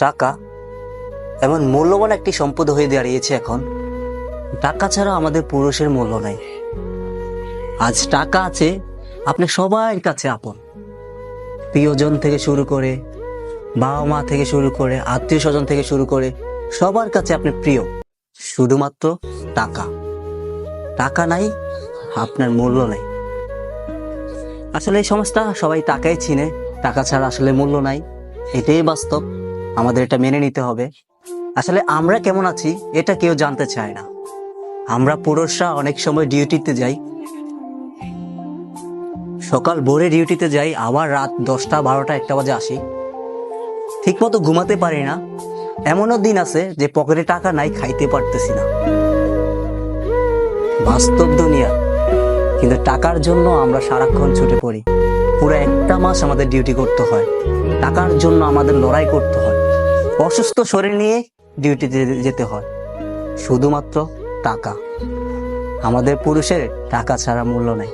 টাকা, এমন মূল্যবান একটি সম্পদ হয়ে দাঁড়িয়েছে এখন। টাকা ছাড়া আমাদের পুরুষের মূল্য নাই। আজ টাকা আছে, আপনি সবার কাছে আপন। প্রিয়জন থেকে শুরু করে বাবা মা থেকে শুরু করে আত্মীয় স্বজন থেকে শুরু করে, সবার কাছে আপনি প্রিয়। শুধুমাত্র টাকা। টাকা নাই, আপনার মূল্য নাই। আসলে এই সমাজটা সবাই টাকাই চিনে। টাকা ছাড়া আসলে মূল্য নাই। এটাই বাস্তব। আমাদের এটা মেনে নিতে হবে। আসলে আমরা কেমন আছি, এটা কেউ জানতে চায় না। আমরা পুরুষরা অনেক সময় ডিউটিতে যাই। সকাল ভোরে ডিউটিতে যাই, আবার রাত দশটা, বারোটা, একটা বাজে আসি। ঠিকমতো ঘুমাতে পারি না। এমনও দিন আছে যে পকেটে টাকা নাই, খাইতে পারতেছি না। বাস্তব দুনিয়া। কিন্তু টাকার জন্য আমরা সারাক্ষণ ছুটে পড়ি। পুরো একটা মাস আমাদের ডিউটি করতে হয়। টাকার জন্য আমাদের লড়াই করতে হয়। অসুস্থ শরীর নিয়ে ডিউটিতে যেতে হয়। শুধুমাত্র টাকা। আমাদের পুরুষের টাকা ছাড়া মূল্য নাই।